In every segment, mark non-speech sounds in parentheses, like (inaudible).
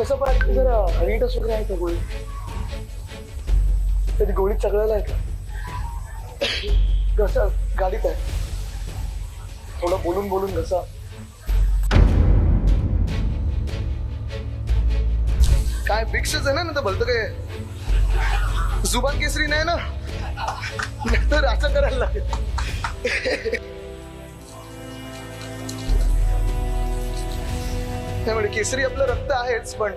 तसं पण आता जरा हरिटच वगैरे आहे का गोळी? त्याची गोळी चगळायला आहे का? घसा गाडीत आहे. थोडं बोलून बोलून घसा. काय भिक्षच आहे ना तर भलतं काय? जुबान केसरी नाही ना? तर असं करायला लागेल. त्यामुळे केसरी आपलं रक्त आहेच पण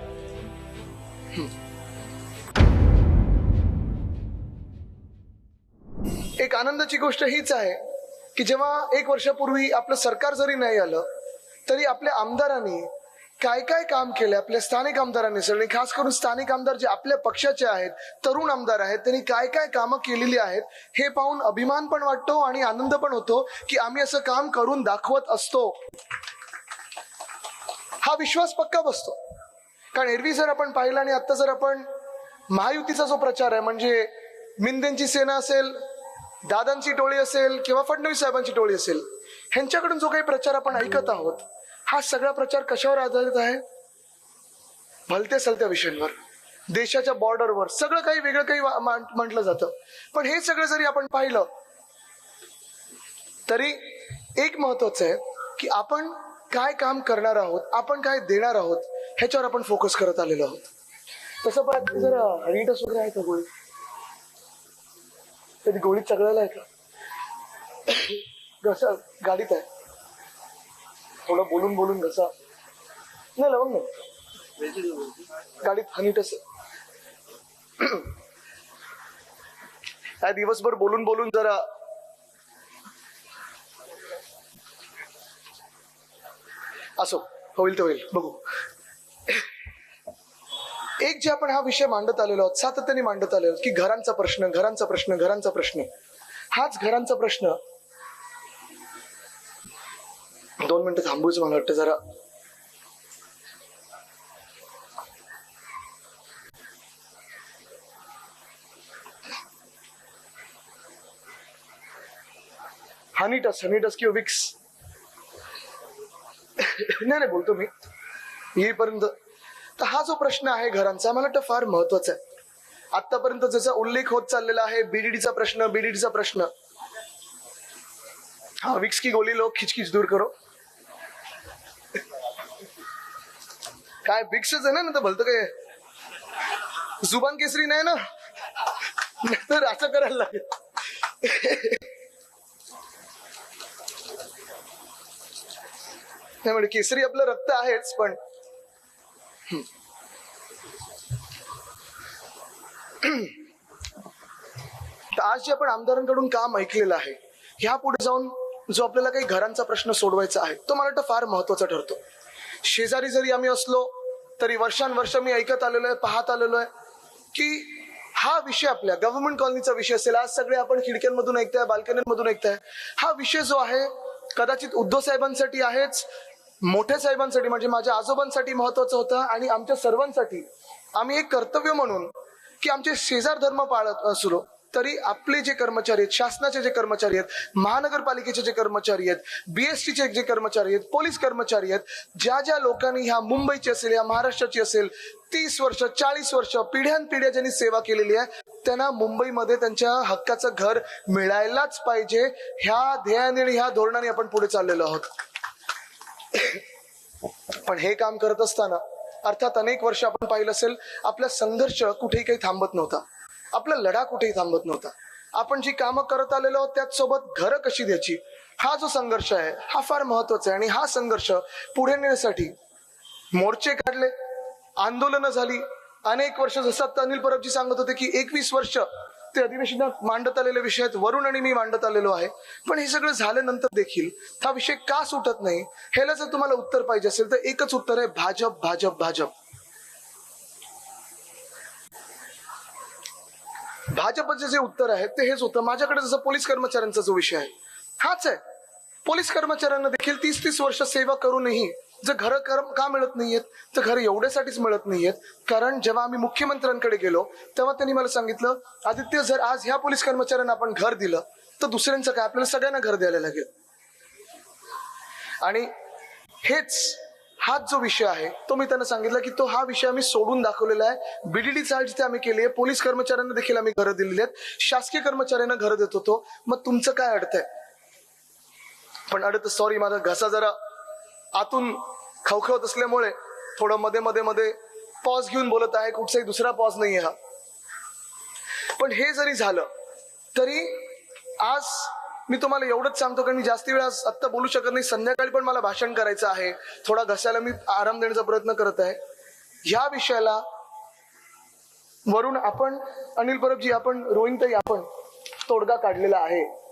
एक आनंदाची गोष्ट हीच आहे की जेव्हा एक वर्षापूर्वी आपलं सरकार जरी नाही आलं तरी आपल्या आमदारांनी काय काय काम केलं आपल्या स्थानिक आमदारांनी सगळे खास करून स्थानिक आमदार जे आपल्या पक्षाचे आहेत तरुण आमदार आहेत त्यांनी काय काय कामं केलेली आहेत हे पाहून अभिमान पण वाटतो आणि आनंद पण होतो की आम्ही असं काम करून दाखवत असतो. हा विश्वास पक्का बसतो. कारण एरवी जर आपण पाहिलं आणि आत्ता जर आपण महायुतीचा जो प्रचार आहे म्हणजे मिंदेंची सेना असेल दादांची टोळी असेल किंवा फडणवीस साहेबांची टोळी असेल ह्यांच्याकडून जो काही प्रचार आपण ऐकत आहोत हा सगळा प्रचार कशावर आधारित आहे? भलत्या सलत्या विषयांवर. देशाच्या बॉर्डरवर सगळं काही वेगळं काही वा- म्हटलं जातं. पण हे सगळं जरी आपण पाहिलं तरी एक महत्वाचं आहे की आपण काय काम करणार आहोत आपण काय देणार आहोत ह्याच्यावर आपण फोकस करत आलेलो आहोत. तसं पण जर हनीटस वगैरे आहे का गोळी? कधी गोळी चगळायला आहे का? (coughs) घसा गाडीत आहे. थोडं बोलून बोलून घसा. नाही लवंग नाही. गाडीत हनीटस आहे (coughs) काय दिवसभर बोलून बोलून जरा असो होईल ते होईल. बघू. एक जे आपण हा विषय मांडत आलेलो आहोत सातत्याने मांडत आलेलो आहोत की घरांचा प्रश्न घरांचा प्रश्न घरांचा प्रश्न. हाच घरांचा प्रश्न. दोन मिनिटं थांबूच मला वाटतं जरा. हनीटस हनीटस किंवा विक्स. नाही बोलतो मी. येईपर्यंत. तर हा जो प्रश्न आहे घरांचा मला वाटतं फार महत्त्वाचा आहे. आतापर्यंत जसा उल्लेख होत चाललेला आहे बीडीडीचा प्रश्न बीडीडीचा प्रश्न. हा विक्स की गोली लोक खिचखिच दूर करो. काय विक्सच आहे ना तर भलतं काय? जुबान केसरी नाही ना? तर असं करायला लागेल. त्यामुळे केसरी आपलं रक्त आहेच पण आज जे आपण आमदारांकडून काम ऐकलेलं आहे ह्या पुढे जाऊन जो आपल्याला काही घरांचा प्रश्न सोडवायचा आहे तो मला वाटतं फार महत्त्वाचा ठरतो. शेजारी जरी आम्ही असलो तरी वर्षानुवर्ष मी ऐकत आलेलो आहे पाहत आलेलो आहे की हा विषय आपल्या गव्हर्नमेंट कॉलनीचा विषय असेल आज सगळे आपण खिडक्यांमधून ऐकताय बाल्कनीमधून ऐकताय हा विषय जो आहे कदाचित उद्धव साहेबांसाठी आहेच मोठ्या साहेबांसाठी म्हणजे माझ्या आजोबांसाठी महत्वाचं होतं आणि आमच्या सर्वांसाठी आम्ही एक कर्तव्य म्हणून की आमचे शेजार धर्म पाळत असलो तरी आपले जे कर्मचारी आहेत शासनाचे जे कर्मचारी आहेत महानगरपालिकेचे जे कर्मचारी आहेत बीएसटीचे जे कर्मचारी आहेत पोलीस कर्मचारी आहेत ज्या ज्या लोकांनी ह्या मुंबईची असेल या महाराष्ट्राची असेल तीस वर्ष चाळीस वर्ष पिढ्यानपिढ्या ज्यांनी सेवा केलेली आहे त्यांना मुंबईमध्ये त्यांच्या हक्काचं घर मिळायलाच पाहिजे. ह्या ध्येयाने आणि ह्या धोरणाने आपण पुढे चाललेलो आहोत. पण हे काम करत असताना अर्थात अनेक वर्ष आपण पाहिलं असेल आपला संघर्ष कुठेही काही थांबत नव्हता. आपला लढा कुठेही थांबत नव्हता. आपण जी कामं करत आलेलो आहोत त्याच सोबत घरं कशी द्यायची? हा जो संघर्ष आहे हा फार महत्त्वाचा आहे. आणि हा संघर्ष पुढे नेण्यासाठी मोर्चे काढले आंदोलनं झाली. अनेक वर्ष जसं आता अनिल परबजी सांगत होते की एकवीस वर्ष ते अधिवेशनात मांडत आलेले विषय आहेत. वरुण आणि मी मांडत आलेलो आहे. पण हे सगळं झाल्यानंतर देखील हा विषय का सुटत नाही? ह्याला जर तुम्हाला उत्तर पाहिजे असेल तर एकच उत्तर आहे भाजप भाजप भाजप. भाजपचे जे उत्तर आहे ते हेच होतं. माझ्याकडे जसं पोलीस कर्मचाऱ्यांचा जो विषय आहे हाच आहे. पोलीस कर्मचाऱ्यांना देखील तीस तीस वर्ष सेवा करूनही जर घर का मिळत नाहीयेत तर घर एवढ्यासाठीच मिळत नाहीयेत. कारण जेव्हा आम्ही मुख्यमंत्र्यांकडे गेलो तेव्हा त्यांनी मला सांगितलं आदित्य जर आज ह्या पोलीस कर्मचाऱ्यांना आपण घर दिलं तर दुसऱ्यांचं काय? आपल्याला सगळ्यांना घर द्यायला लागेल. आणि हेच हाच जो विषय आहे तो मी त्यांना सांगितला की तो हा विषय आम्ही सोडून दाखवलेला आहे. बीडीडी चार्ज ते आम्ही केली आहे. पोलीस कर्मचाऱ्यांना देखील आम्ही घरं दिलेली आहेत. शासकीय कर्मचाऱ्यांना घरं देत होतो. मग तुमचं काय अडत आहे पण अडत सॉरी माझा घसा जरा आतून खवखवत असल्यामुळे थोडं मध्ये मध्ये मध्ये पॉज घेऊन बोलत आहे. कुठचाही दुसरा पॉज नाही हा. पण हे जरी झालं तरी आज मी तुम्हाला एवढंच सांगतो कारण मी जास्ती वेळ आज आत्ता बोलू शकत नाही. संध्याकाळी पण मला भाषण करायचं आहे. थोडा घसायला मी आराम देण्याचा प्रयत्न करत आहे. ह्या विषयाला वरून आपण अनिल परबजी आपण रोहिंगताई आपण तोडगा काढलेला आहे.